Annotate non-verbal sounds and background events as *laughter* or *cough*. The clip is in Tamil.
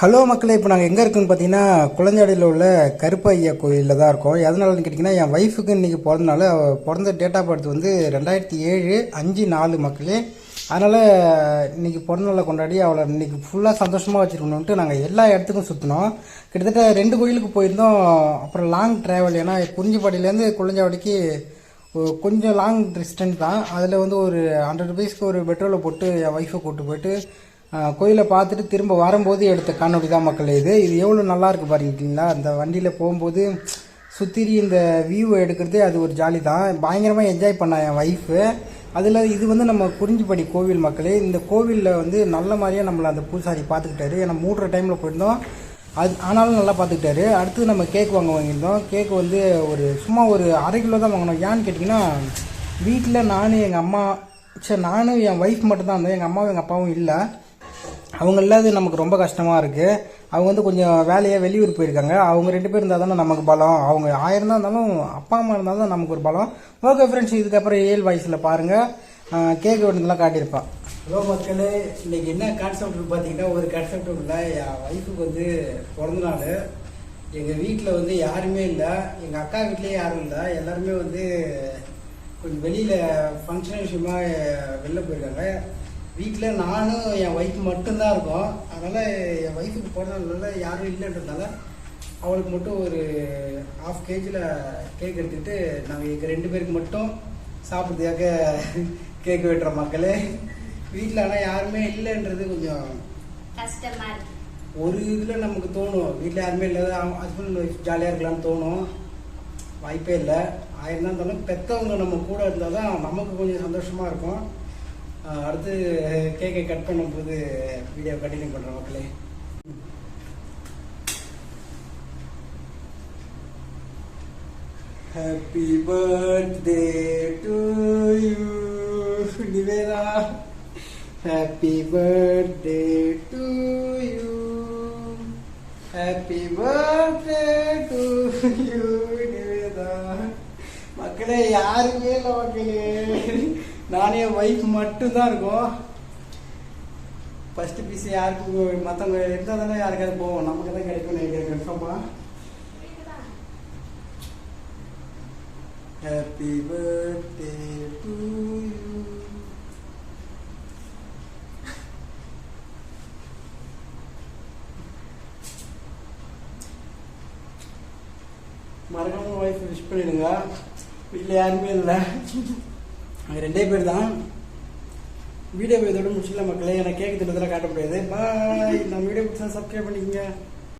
ஹலோ மக்களே இப்போ நாங்கள் எங்கே இருக்கோம்னு பார்த்தீங்கன்னா குளஞ்சாடியில் உள்ள கருப்பையா கோயிலில் தான் இருக்கோம். எதனாலன்னு கேட்டிங்கன்னா என் ஒய்ஃபுக்கு இன்றைக்கி பிறந்தனால அவள் பிறந்த டேட் ஆஃப் பர்த் வந்து ரெண்டாயிரத்தி ஏழு அஞ்சு நாலு மக்களே. அதனால் இன்றைக்கி பிறந்தநாளை கொண்டாடி அவளை இன்றைக்கி ஃபுல்லாக சந்தோஷமாக வச்சுருக்கணுன்ட்டு நாங்கள் எல்லா இடத்துக்கும் சுற்றினோம் கிட்டத்தட்ட ரெண்டு கோயிலுக்கு போயிருந்தோம். அப்புறம் லாங் ட்ராவல் ஏன்னா குறிஞ்சிப்பாடியிலேருந்து குளஞ்சாவடிக்கு கொஞ்சம் லாங் டிஸ்டன்ஸ் தான். அதில் வந்து ஒரு ஹண்ட்ரட் ருபீஸ்க்கு ஒரு பெட்ரோலை போட்டு என் ஒய்ஃபை கூப்பிட்டு போயிட்டு கோயிலை பார்த்துட்டு திரும்ப வரும்போது எடுத்த காணொலி தான் மக்கள் இது. இது எவ்வளோ நல்லா இருக்கு பாருங்களா அந்த வண்டியில் போகும்போது சுற்றி இந்த வியூ எடுக்கிறதே அது ஒரு ஜாலி தான். பயங்கரமாக என்ஜாய் பண்ண என் ஒய்ஃபு அதில் இது வந்து நம்ம குறிஞ்சிப்படி கோவில் மக்களே இந்த கோவிலில் வந்து நல்ல மாதிரியாக நம்மளை அந்த பூசாரி பார்த்துக்கிட்டாரு. ஏன்னா மூடுற டைமில் போயிருந்தோம். அது ஆனாலும் நல்லா பார்த்துக்கிட்டாரு. அடுத்து நம்ம கேக் வாங்க வாங்கியிருந்தோம். கேக் வந்து ஒரு சும்மா ஒரு அரை கிலோ தான் வாங்கினோம். ஏன்னு கேட்டிங்கன்னா வீட்டில் நானும் எங்கள் அம்மா சரி நானும் என் ஒய்ஃப் மட்டும்தான் இருந்தேன் இருந்தோம். எங்கள் அம்மாவும் எங்கள் அப்பாவும் இல்லை. அவங்க இல்லாத நமக்கு ரொம்ப கஷ்டமாக இருக்குது அவங்க வந்து கொஞ்சம் வேலையாக வெளியூர் போயிருக்காங்க. அவங்க ரெண்டு பேர் இருந்தால் தானே நமக்கு பலம். அவங்க ஆயிரம் தான் இருந்தாலும் அப்பா அம்மா இருந்தால் தான் நமக்கு ஒரு பலம். ஓகே ஃப்ரெண்ட்ஸ் இதுக்கப்புறம் ஏழு வயசில் பாருங்கள் கேக் வேணுங்கெல்லாம் காட்டியிருப்பான் ஹலோ மக்களே இன்றைக்கி என்ன கான்செப்ட் பார்த்தீங்கன்னா ஒரு கான்செப்ட் இல்லை. என் ஒய்ஃபுக்கு வந்து பிறந்த நாள். எங்கள் வீட்டில் வந்து யாருமே இல்லை. எங்கள் அக்கா வீட்லேயே யாரும் இல்லை. எல்லாருமே வந்து கொஞ்சம் வெளியில் ஃபங்க்ஷன் விஷயமா வெளில போயிருக்காங்க. வீட்டில் நானும் என் ஒய்ஃப் மட்டும்தான் இருக்கோம். அதனால் என் ஒய்ஃபுக்கு பிறந்தனால யாரும் இல்லைன்றதுனால அவளுக்கு மட்டும் ஒரு ஹாஃப் கேஜியில் கேக் எடுத்துக்கிட்டு நாங்கள் எங்கள் ரெண்டு பேருக்கு மட்டும் சாப்பிட்றதுக்காக கேக் *laughs* வெட்டுற மக்களே. வீட்டில் ஆனால் யாருமே இல்லைன்றது கொஞ்சம் கஷ்டமா இருக்கு. ஒரு இதில் நமக்கு தோணும். வீட்டில் யாருமே இல்லாத ஹஸ்பண்ட் ஒய்ஃப் ஜாலியாக இருக்கலாம்னு தோணும். வாய்ப்பே இல்லை. ஆயிரம் தான் இருந்தாலும் பெற்றவங்க நம்ம கூட இருந்தால் தான் நமக்கு கொஞ்சம் சந்தோஷமாக இருக்கும். அடுத்து கேக்கை கட் பண்ணும்போது வீடியோ கண்டினியூ பண்ணுறோம் மக்களே. Happy birthday to you Nivetha. Happy birthday to you happy birthday to you Nivetha. மக்களே யாருமே இல்லை மக்களே? நானே ஒய்ஃப் மட்டும்தான் இருக்கோம். ஃபஸ்ட்டு பிசி யாருக்கும் மற்றவங்க இருந்தால் தானே யாருக்காவது போவோம். நமக்கு தான் கிடைக்கும் நினைக்கிறேன் கன்ஃபார்மாக ஹாப்பி பர்த்டே டு யூ மறக்காம ஒய்ஃப் விஷ் பண்ணிடுங்க. வீட்டில் யாருமே இல்லை. நாங்கள் ரெண்டே பேர் தான். வீடியோ இதோட முடிச்சுக்கலாம் மக்களே? எனக்கு கேட்க திட்டத்தில் காட்ட முடியாது. பாய் நம்ம வீடியோ பிடிச்சா சப்ஸ்கிரைப் பண்ணிக்கங்க.